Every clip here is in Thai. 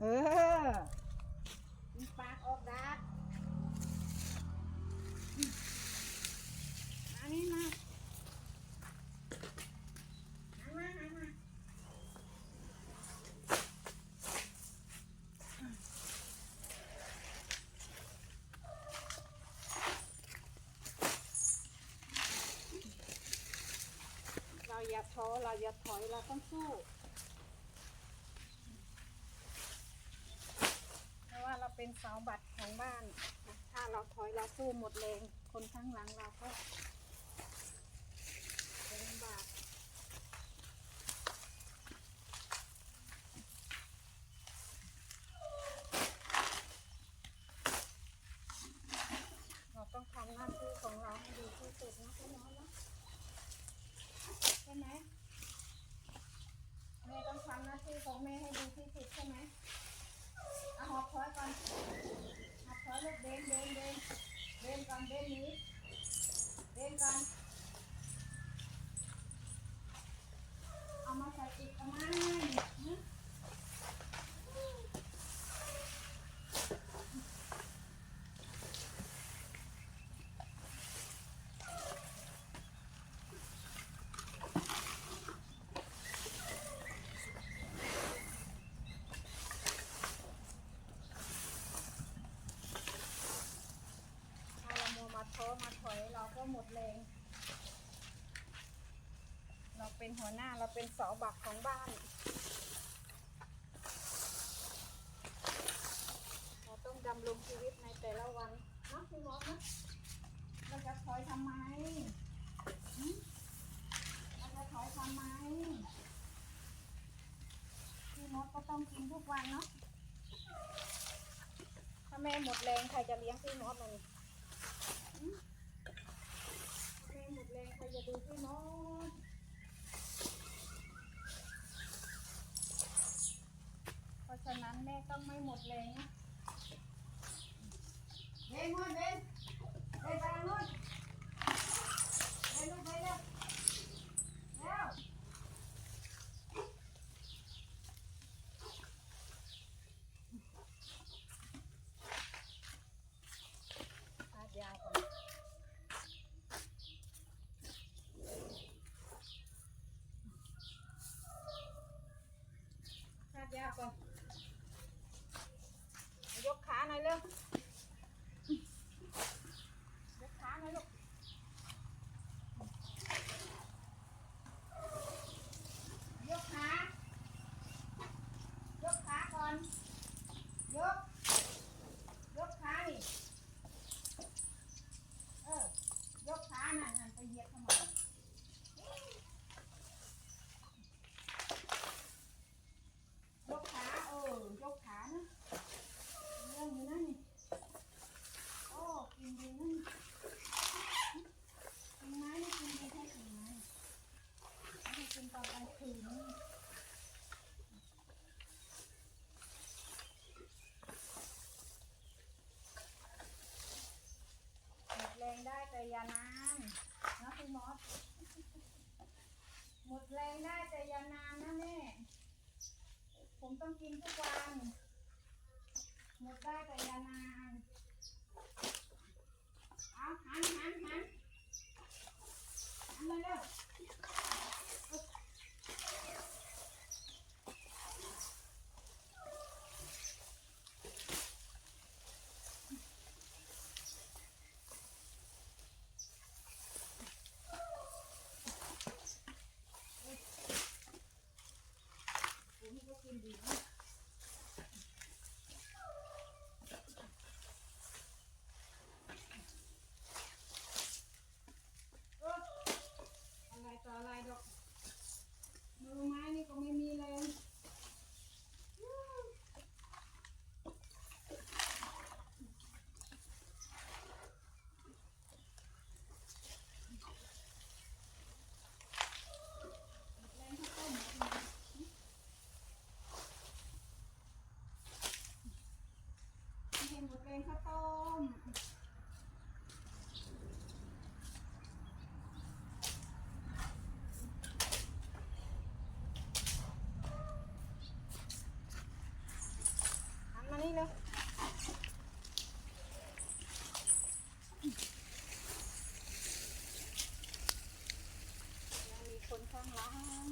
เออกินปากออกดักอันนี้มาหันมาหันมาเราอย่าท้อเราอย่าถอยเราต้องสู้ เพราะว่า เสาบัตรของบ้าน ถ้าเราถอยเราสู้หมดแรงคนข้างหลังเราก็จะลำบากเราต้องทำหน้าที่ของเราให้ดีที่สุดนะพี่น้องนะใช่ไหมแม่ต้องทำหน้าที่ของแม่ให้ดีที่สุดใช่ไหม เอาหอบถอยก่อนหอบถอยลูกเดินเดินเดินเดินก่อนเดินหนี้เดินก่อนเอามาใส่อีกเอามาหึถ้าเรามัวมาท้อมาถอยเราก็ห มดแรง เราเป็นหัวหน้าเราเป็นเสาบักของบ้าน เราต้องดำรงชีวิตในแต่ละวันนาะพี่มดนะเราจะถอยทำไมเราจะถอยทำไมพี่มดก็ต้องกินทุกวันเนาะถ้าแม่หมดแรงใครจะเลี้ยงพี่มดมันหึ เพราะฉะนั้นแม่ต้องไม่หมดแรงนะเดินนู่นเดินเดินไปทางนู่นเดินนู่นไปเร็วเร็วลากยาวก่อนลากยาวก่อน ยกขาหน่อยเร็วยกขาหน่อยลูก ยกขา ยกขาก่อน ยก ยกขานี่เออ ยกขานั่นนั่นไปเหยียบทำไมยกขาเออยกขานะ เรื่องนี้นะนี่โอ้กินดีนะนี่กินไม้ไม่กินดีแค่กินไม้ไม่ได้กินตอนกลางคืนนี่หมดแรงได้แต่ อย่านานนะพี่มอสหมดแรงได้แต่อย่านานนะแม่ผมต้องกินทุกวันหมดได้แต่อยานานเอาหันหันหัน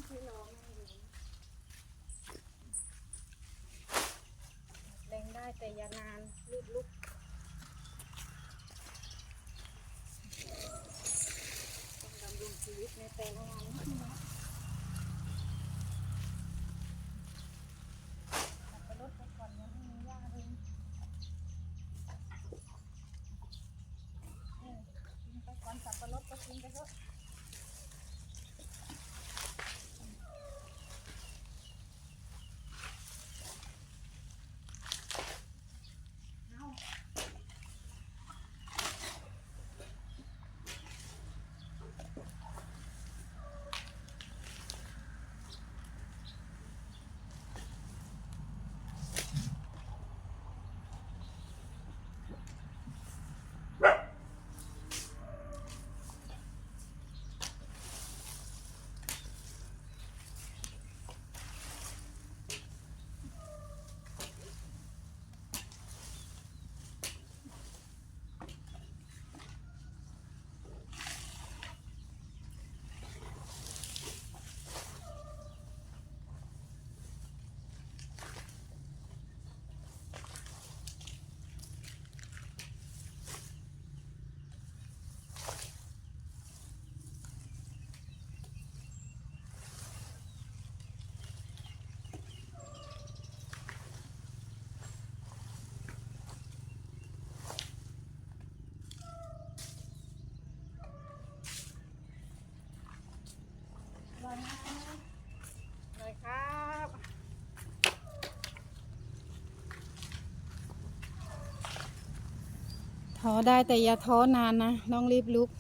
没有 ท้อได้แต่อย่าท้อนานนะต้องรีบลุก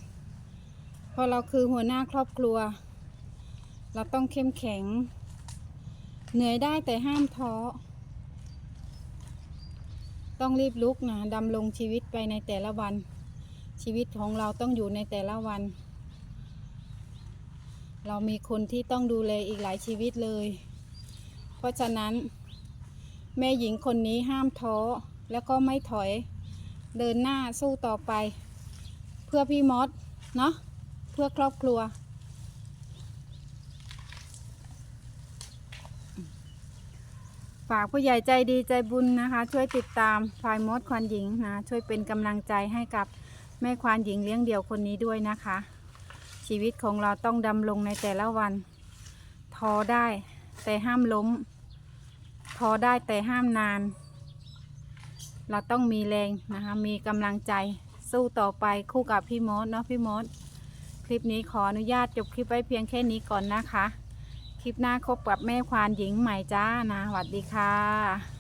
เพราะเราคือหัวหน้าครอบครัว เราต้องเข้มแข็ง เหนื่อยได้แต่ห้ามท้อ ต้องรีบลุกนะดำรงชีวิตไปในแต่ละวัน ชีวิตของเราต้องอยู่ในแต่ละวัน เรามีคนที่ต้องดูแลอีกหลายชีวิตเลย เพราะฉะนั้น แม่หญิงคนนี้ห้ามท้อแล้วก็ไม่ถอย เดินหน้าสู้ต่อไป เพื่อพี่มอสเนาะเพื่อครอบครัว ฝากผู้ใหญ่ใจดีใจบุญนะคะ ช่วยติดตามพายมดควานหญิงนะช่วยเป็นกำลังใจให้กับแม่ควานหญิงเลี้ยงเดี่ยวคนนี้ด้วยนะคะ ชีวิตของเราต้องดำรงในแต่ละวันท้อได้แต่ห้ามล้มท้อได้แต่ห้ามนาน เราต้องมีแรงนะคะ มีกำลังใจสู้ต่อไปคู่กับพี่มดเนาะพี่มด คลิปนี้ขออนุญาตจบคลิปไว้เพียงแค่นี้ก่อนนะคะ คลิปหน้าคบกับแม่ควานหญิงใหม่จ้านะสวัสดีค่ะ